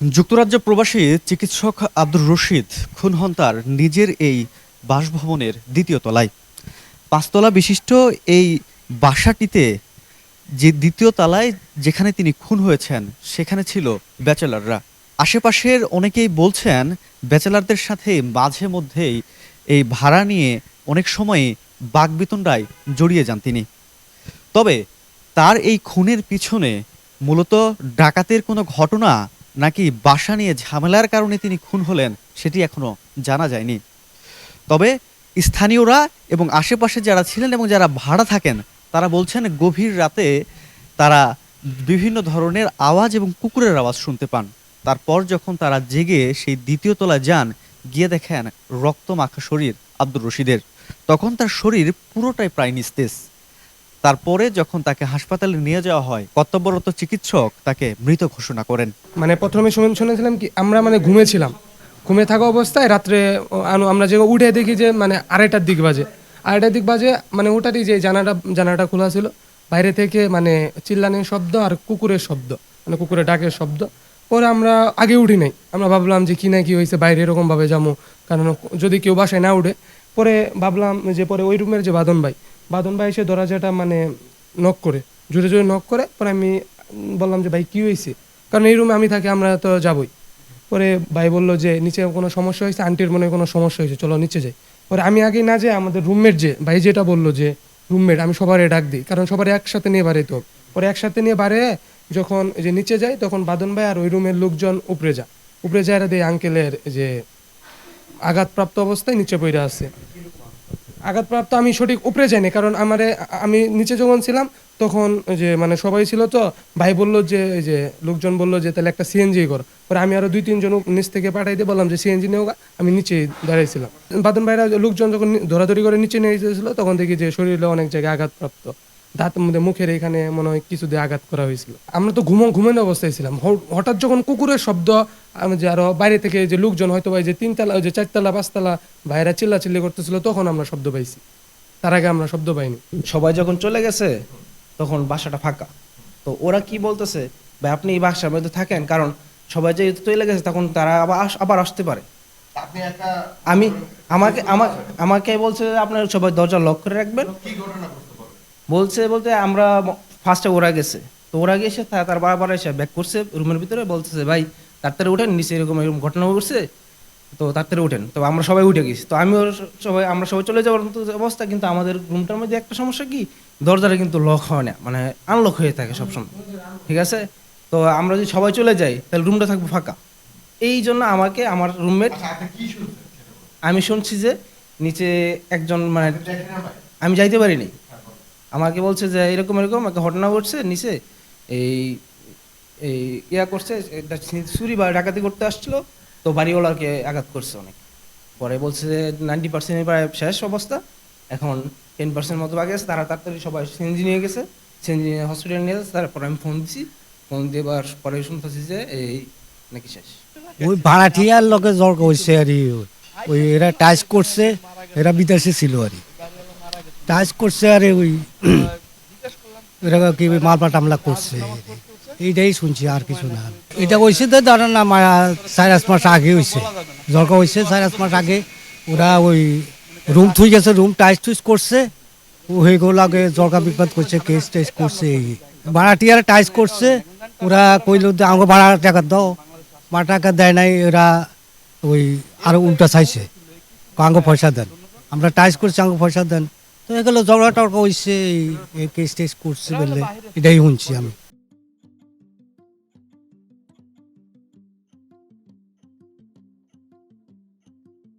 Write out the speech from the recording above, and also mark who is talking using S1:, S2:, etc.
S1: যুক্তরাজ্য প্রবাসী চিকিৎসক আব্দুর রশিদ খুন হন তার নিজের এই বাসভবনের দ্বিতীয় তলায়। পাঁচতলা বিশিষ্ট এই বাসাটিতে যে দ্বিতীয় তলায় যেখানে তিনি খুন হয়েছেন, সেখানে ছিল ব্যাচেলাররা। আশেপাশের অনেকেই বলছেন, ব্যাচেলারদের সাথে মাঝে মধ্যেই এই ভাড়া নিয়ে অনেক সময় বাগবিতণ্ডায় জড়িয়ে যান তিনি। তবে তার এই খুনের পিছনে মূলত ডাকাতের কোনো ঘটনা নাকি বাসা নিয়ে ঝামেলার কারণে তিনি খুন হলেন সেটি এখনও জানা যায়নি। তবে স্থানীয়রা এবং আশেপাশে যারা ছিলেন এবং যারা ভাড়া থাকেন, তারা বলছেন গভীর রাতে তারা বিভিন্ন ধরনের আওয়াজ এবং কুকুরের আওয়াজ শুনতে পান। তারপর যখন তারা জেগে সেই দ্বিতীয় তলায় যান, গিয়ে দেখেন রক্ত মাখা শরীর আব্দুর রশিদের। তখন তার শরীর পুরোটাই প্রায় নিস্তেজ। তারপরে যখন তাকে হাসপাতালে নিয়ে যাওয়া হয়, কর্তব্যরত চিকিৎসক তাকে মৃত ঘোষণা করেন।
S2: মানে প্রথমে শুনে শুনেছিলাম কি, আমরা মানে ঘুমেছিলাম। ঘুমে থাকা অবস্থায় রাত্রে আমরা যে উঠে দেখি যে মানে আড়াইটার দিক বাজে। আড়াইটার দিক বাজে মানে ওটারই যে জানাটা জানাটা খোলা ছিল। বাইরে থেকে মানে চিল্লানির শব্দ আর কুকুরের শব্দ মানে কুকুরের ডাকের শব্দ। পরে আমরা আগে উঠি নাই। আমরা ভাবলাম যে কি না কি হয়েছে, বাইরে এরকমভাবে যাব। কারণ যদি কেউ বাসায় না উঠে, পরে ভাবলাম যে পরে ওই রুমের যে বাদন ভাই বাদন ভাই এসে দরজাটা মানে নক করে, জোরে জোরে নক করে, পরে আমি বললাম যে, ভাই, কি হয়েছে? কারণ এই রুমে আমি থাকি, আমরা তো যাবই। পরে ভাই বলল যে, নিচে কোনো সমস্যা হয়েছে? আন্টির মনে কোনো সমস্যা হয়েছে, চলো নিচে যাই। পরে আমি আগে না যে আমাদের রুমমেট যে, ভাই যেটা বলল যে রুমমেট আমি সবারই ডাক দিই, কারণ সবার একসাথে নিয়ে বাড়ি তো। পরে একসাথে নিয়ে বাড়ে যখন যে নিচে যাই, তখন বাদন ভাই আর ওই রুমের লোকজন উপরে যা উপরে যায় দেয় আঙ্কেলের যে আঘাতপ্রাপ্ত অবস্থায় নিচে পড়ে আছে আঘাতপ্রাপ্ত আমি সঠিক উপরে যাইনি, কারণ আমারে, আমি নিচে যখন ছিলাম, তখন যে মানে সবাই ছিল তো, ভাই বলল যে, এই যে লোকজন বলল যে, তাহলে একটা সিএনজি কর। পরে আমি আরও দুই তিনজন নিচ থেকে পাঠাই দিয়ে বললাম যে সিএনজি নেও। আমি নিচে দাঁড়াইছিলাম। বাদন ভাইরা লোকজন যখন ধরাধরি করে নিচে নিয়ে যেতেছিল তখন দেখি যে শরীরে অনেক জায়গায় আঘাতপ্রাপ্ত। দাঁত মধ্যে মুখের এখানে মনে হয় কিছু দিয়ে আঘাত করা হয়েছিল। আমরা তো ঘুমো ঘুমানো অবস্থায় ছিলাম। হঠাৎ যখন কুকুরের শব্দ আমি যে আরও বাইরে থেকে যে লোকজন হয়তো ভাই যে তিনতলা ওই যে চারতলা পাঁচতলা ভাইরা চিল্লা চিল্লি করতেছিল তখন আমরা শব্দ পাইছি। তার আগে আমরা শব্দ পাইনি।
S3: সবাই যখন চলে গেছে তখন বাসাটা ফাঁকা। তো ওরা কি বলতেছে ভাই আপনি এই বাসার মধ্যে থাকেন কারণ সবাই যেহেতু চলে গেছে তখন তারা আবার আবার আসতে পারে। আমি আমাকে আমাকে আমাকে বলছে যে আপনার সবাই দরজা লক করে রাখবেন। বলছে বলতে আমরা ফার্স্টে ওরা গেছে। তো ওরা গেছে তার বারবার এসে ব্যাক করছে রুমের ভিতরে বলতেছে ভাই তাড়াতাড়ি উঠেন নিচে এরকম এরকম ঘটনা ঘটছে তো তাড়াতাড়ি উঠেন। তো আমরা সবাই উঠে গেছি। তো আমিও সবাই আমরা সবাই চলে যাওয়ার মতো অবস্থা কিন্তু আমাদের রুমটার মধ্যে একটা সমস্যা কি? দরজাটা কিন্তু লক হয় না মানে আনলক হয়ে থাকে সবসময়। ঠিক আছে? তো আমরা যদি সবাই চলে যাই তাহলে রুমটা থাকবে ফাঁকা। এই জন্য আমাকে আমার রুমমেট আমি শুনছি যে নিচে একজন মানে আমি যাইতে পারিনি। আমাকে বলছে যে এরকম এরকম একটা ঘটনা ঘটছে নিচে। এই এই ইয়া করছে চুরি বা ডাকাতি করতে আসছিল, তো বাড়িওয়ালাকে আঘাত করছে অনেক পরে বলছে যে নাইনটি পার্সেন্ট প্রায় শেষ অবস্থা, এখন টেন পার্সেন্ট মতো বাকি আছে, তারা তাড়াতাড়ি সবাই সিএনজি নিয়ে গেছে সিএনজি নিয়ে হসপিটালে নিয়ে গেছে, তারপর আমি ফোন দিছি ফোন দেবার পরে শুনতেছি যে এই নাকি শেষ
S4: ওই ভাড়াটিয়ার লোকে জল করছে আর। ওই এরা টাচ করছে, এরা বিদেশে ছিল আর। টাচ করছে আরে ওই, এরা কি মালপা টামলা করছে এইটাই শুনছি, আর কিছু না। এটা হয়েছে তো ধরো না চার মাস আগে হয়েছে জলকা হয়েছে চার মাস আগে। ওরা ওই রুম থুই গেছে রুম টাইস টুইস করছে। হয়ে গেল আগে জলকা বিপদ করছে কেস টেস করছে, এই। ভাড়াটিয়ারা টাইস করছে। ওরা কইল আমাকে ভাড়া টাকা দাও। ভাড়া টাকা দেয় নাই ওরা ওই আরও উল্টা চাইছে। আঙ্গ পয়সা দেন। আমরা টাইস করছি আঙ্গ পয়সা দেন। তো এগুলো ঝগড়া টগড়া হয়েছে এই কেস টেস করছে বললে এটাই শুনছি আমি।